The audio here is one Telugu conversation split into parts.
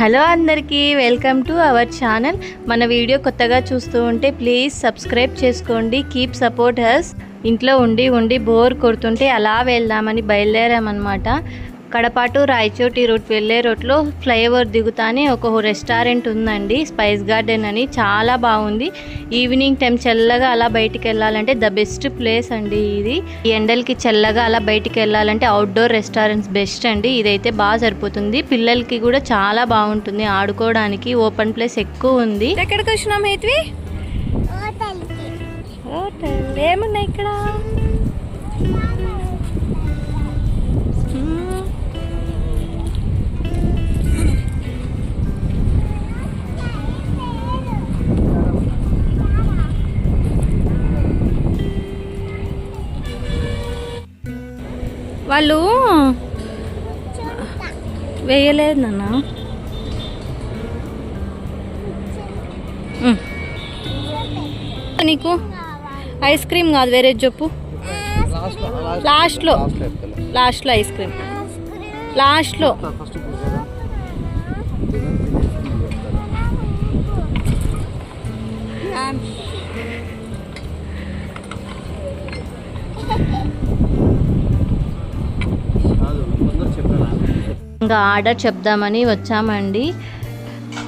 హలో అందరికీ వెల్కమ్ టు అవర్ ఛానల్. మన వీడియో కొత్తగా చూస్తూ ఉంటే ప్లీజ్ సబ్స్క్రైబ్ చేసుకోండి. కీప్ సపోర్ట్ హస్ ఇంట్లో ఉండి ఉండి బోర్ కొడుతుంటే అలా వెళ్దామని బయలుదేరామన్నమాట. కడప టు రాయచోటి రూట్ వెళ్ళే రోడ్లో ఫ్లైఓవర్ దిగుతానే ఒక రెస్టారెంట్ ఉందండి. స్పైస్ గార్డెన్ అని చాలా బాగుంది. ఈవినింగ్ టైం చల్లగా అలా బయటికి వెళ్ళాలంటే ద బెస్ట్ ప్లేస్ అండి ఇది. ఈ ఎండలకి చల్లగా అలా బయటికి వెళ్ళాలంటే అవుట్డోర్ రెస్టారెంట్స్ బెస్ట్ అండి. ఇదైతే బాగా సరిపోతుంది. పిల్లలకి కూడా చాలా బాగుంటుంది ఆడుకోవడానికి. ఓపెన్ ప్లేస్ ఎక్కువ ఉంది. ఎక్కడికి వచ్చినాం హేత్వి ఏమున్నాయి ఇక్కడ? వాళ్ళు వేయలేదు నాన్న. నీకు ఐస్ క్రీమ్ కాదు వేరే చెప్పు. లాస్ట్లో. లాస్ట్లో ఐస్ క్రీమ్. లాస్ట్లో. ఇంకా ఆర్డర్ చెప్దామని వచ్చామండి.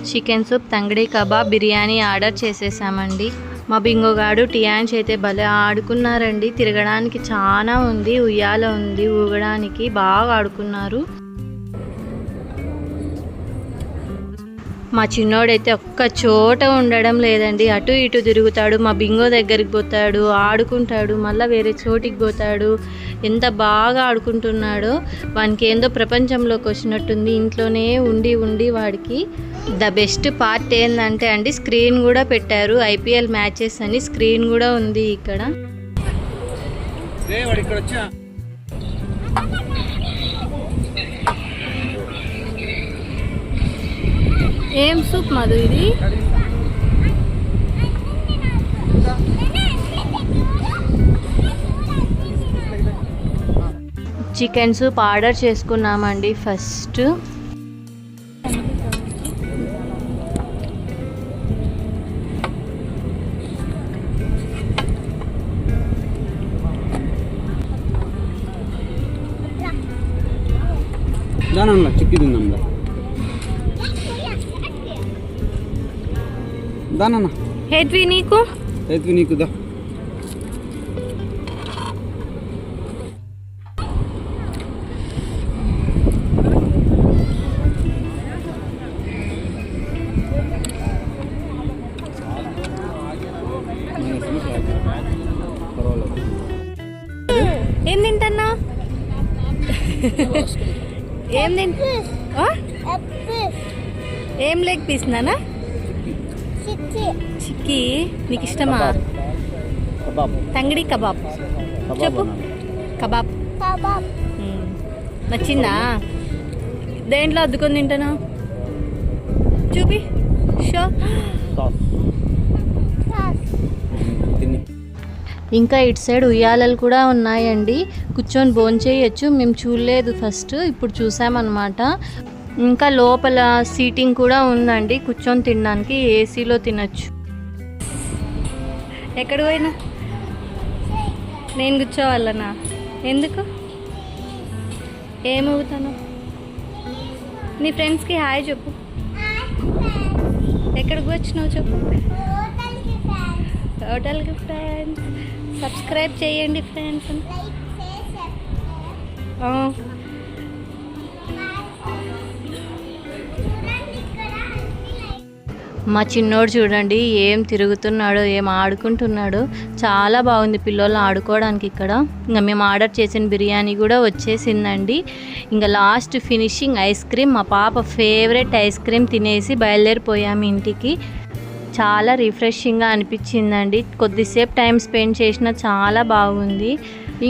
Chicken soup tangdi kebab biryani order చేసేసామండి. మా బింగోగాడు టియాన్స్ అయితే భలే ఆడుకున్నారండి. తిరగడానికి చాలా ఉంది ఉయ్యాల ఉంది ఊగడానికి బాగా ఆడుకున్నారు. మా చిన్నోడైతే ఒక్క చోట ఉండడం లేదండి. అటు ఇటు తిరుగుతాడు మా బింగో దగ్గరికి పోతాడు ఆడుకుంటాడు మళ్ళీ వేరే చోటికి పోతాడు. ఎంత బాగా ఆడుకుంటున్నాడో వానికి ఏందో ప్రపంచంలోకి వచ్చినట్టుంది. ఇంట్లోనే ఉండి ఉండి వాడికి ద బెస్ట్ పార్ట్ ఏంటంటే అండి స్క్రీన్ కూడా పెట్టారు. ఐపీఎల్ మ్యాచెస్ అని స్క్రీన్ కూడా ఉంది ఇక్కడ. ఇక్కడ వచ్చా? ఏం సూప్ మధు ఇది? చికెన్ సూప్ ఆర్డర్ చేసుకున్నామండి ఫస్ట్. చిక్కి తిందా దానన్న హెడ్వి నీకు? అయితే నీకు దా. ఏం తింటన్నా ఏం ఆ? ఏం లెగ్ పీస్ నానా చిక్కీ. నీకు ఇష్టమా? తంగిడి కబాబ్. చెప్పు. కబాబ్. నచ్చిందా? దేంట్లో అద్దుకొని తింటాను? చూపి. షో. తిని ఇంకా ఇటు సైడ్ ఉయ్యాలలు కూడా ఉన్నాయండి. కూర్చొని భోంచేయచ్చు మేము చూడలేదు ఫస్ట్ ఇప్పుడు చూసామన్నమాట. ఇంకా లోపల సీటింగ్ కూడా ఉందండి. కూర్చొని తినడానికి ఏసీలో తినచ్చు. ఎక్కడ పోయినా? నేను కూర్చోవాలనా? ఎందుకు? ఏం ఊగుతాను నీ ఫ్రెండ్స్కి హాయ్ చెప్పు. ఎక్కడికి వచ్చినావు చెప్పు? హోటల్కి ఫ్రెండ్స్. సబ్స్క్రైబ్ చేయండి ఫ్రెండ్స్. మా చిన్నోడు చూడండి ఏం తిరుగుతున్నాడో ఏం ఆడుకుంటున్నాడో. చాలా బాగుంది పిల్లలు ఆడుకోవడానికి ఇక్కడ. ఇంకా మేము ఆర్డర్ చేసిన బిర్యానీ కూడా వచ్చేసిందండి. ఇంకా లాస్ట్ ఫినిషింగ్ ఐస్ క్రీమ్ మా పాప ఫేవరెట్ ఐస్ క్రీమ్ తినేసి బయలుదేరిపోయాము ఇంటికి. చాలా రిఫ్రెషింగ్గా అనిపించిందండి. కొద్దిసేపు టైం స్పెండ్ చేసిన చాలా బాగుంది.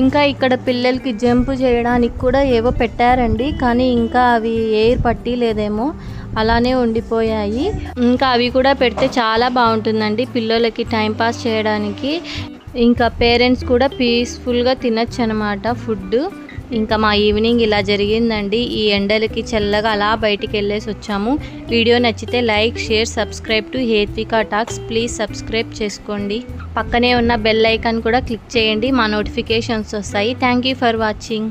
ఇంకా ఇక్కడ పిల్లలకి జంప్ చేయడానికి కూడా ఏవో పెట్టారండి. కానీ ఇంకా అవి ఎయిర్ పట్టి లేదేమో అలానే ఉండిపోయాయి. ఇంకా అవి కూడా పెడితే చాలా బాగుంటుందండి పిల్లలకి టైం పాస్ చేయడానికి. ఇంకా పేరెంట్స్ కూడా పీస్ఫుల్గా తినచ్చు అనమాట ఫుడ్ ఇంకా మా ఈవినింగ్ ఇలా జరిగిందండి. ఈ ఎండలకి చల్లగా అలా బయటికి వెళ్ళేసి వచ్చాము. వీడియో నచ్చితే like share subscribe to Hethvika talks. Please subscribe చేసుకోండి. పక్కనే ఉన్న బెల్ ఐకాన్ కూడా క్లిక్ చేయండి. మా నోటిఫికేషన్స్ వస్తాయి. Thank you for watching.